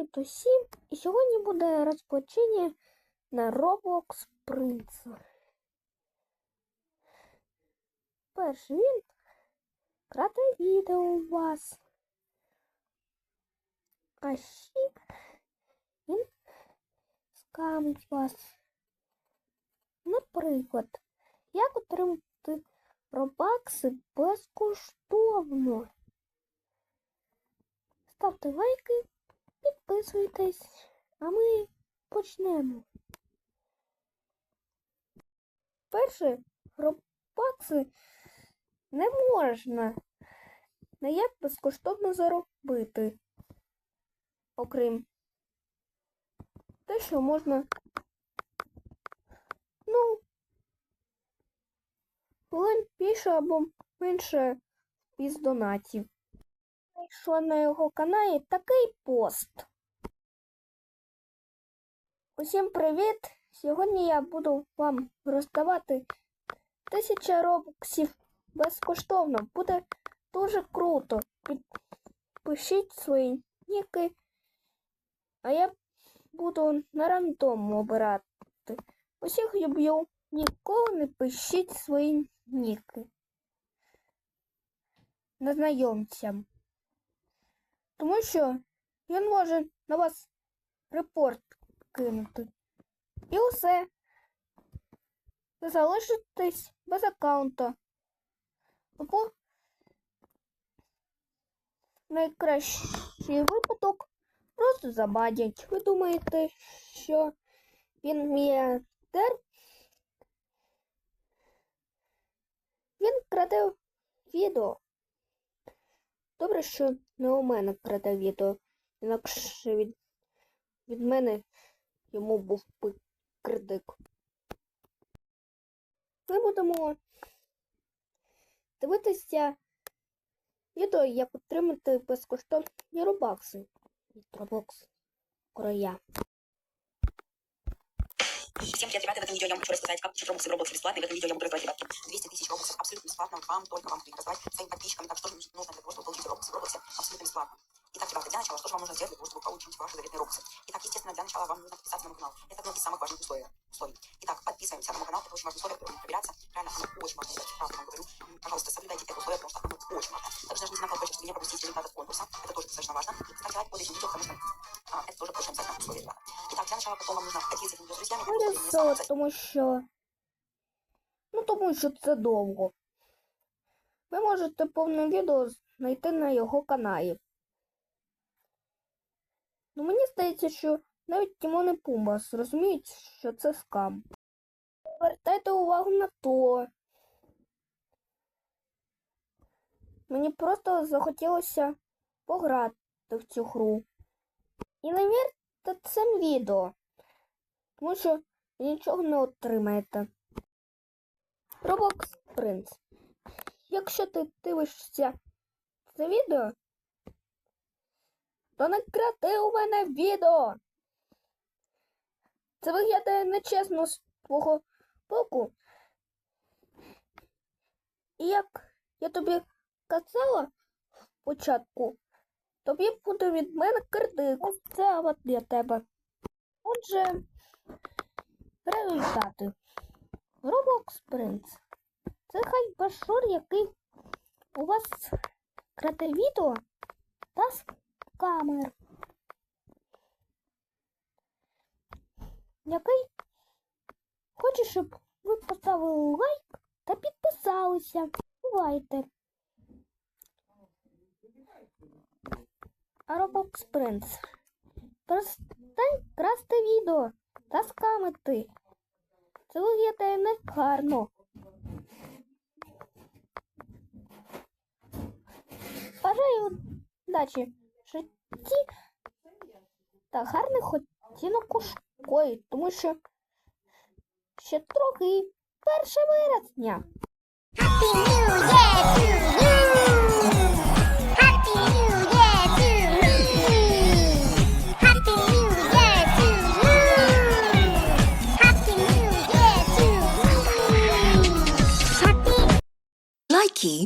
Привіт усім! І сьогодні буде розпочинення на Roblox Prince. Перший він краде відео у вас. А ще він скамить вас. Наприклад, як отримати робакси безкоштовно. Ставте лайки, підписуйтесь, а ми почнемо. Перше, робакси не можна ніяк безкоштовно заробити. Окрім те, що можна, ну, хвилин більше або менше із донатів знайшла на його каналі такий пост. Усім привіт! Сьогодні я буду вам роздавати тисяча робоксів безкоштовно. Буде дуже круто. Підпишіть свої ніки, а я буду на рандом обирати. Усіх люблю. Ніколи не пишіть свої ніки. Незнайомцям. Тому що він може на вас репорт кинути. І усе. Ви залишитесь без аккаунта. Або найкращий випадок просто забадять. Ви думаєте, що він мільярдер? Він краде відео. Добре, що не у мене краде відео, інакше від, від мене йому був би кредик. Ми будемо дивитися відео, як отримати безкоштовні робакси від Roblox Короя. Всем привет, ребята! В этом видео я вам хочу рассказать, как купить робоксы в Roblox бесплатно. И в этом видео я буду раздавать, ребятки, 200 тысяч робоксов абсолютно бесплатно. Вот вам, только вам их раздавать своим подписчикам. Так что же нужно для того, чтобы получить робоксы в Roblox абсолютно бесплатно? Итак, ребята, для начала, что же вам нужно сделать для того, чтобы получить ваши заветные робоксы? Итак, естественно, для начала вам нужно подписаться на мой канал. Это одно из самых важных условий. условий. Итак, подписываемся на мой канал, это очень важное условие, которое будет проверяться. Реально, оно очень важно, я правда вам говорю. М, Пожалуйста, соблюдайте это условие, потому что оно очень важно. Также нажмите на колокольчик, чтобы не пропустить результатов конкурса. Это тоже достаточно важно. Ставьте лайк под этим видео, потому что а, это тоже очень обязательное условие, ребята. Итак, для начала потом вам нужно поделиться этим видео с друзьями. Буде чтобы не самому все, тому що. Ну, тому що це довго. Ви можете повне відео знайти на його каналі. Ну, мені здається, що навіть Тімон і Пумба зрозуміють, що це скам. Звертайте увагу на то. Мені просто захотілося пограти в цю гру. І не вірте цим відео, тому що нічого не отримаєте. Roblox Prince. Якщо ти дивишся це відео, то не крати у мене відео. Це виглядає нечесно з твого боку. І як я тобі казала спочатку, тобі буде від мене кредит. Це от для тебе. Отже, результати. Roblox Prince. Це хай башур, який у вас краде відео та з камер. Який хоче, щоб ви поставили лайк та підписалися. Бувайте. Roblox Prince. Перестань красти відео та скамити. Це виглядає не гарно. Бажаю удачі в житті та гарних оцінок у школі, спокою, тому що ще трохи і перше вересня. Happy New Year to you! Happy New Year to you! Happy New Year to you! Happy New Year to you! Happy Lucky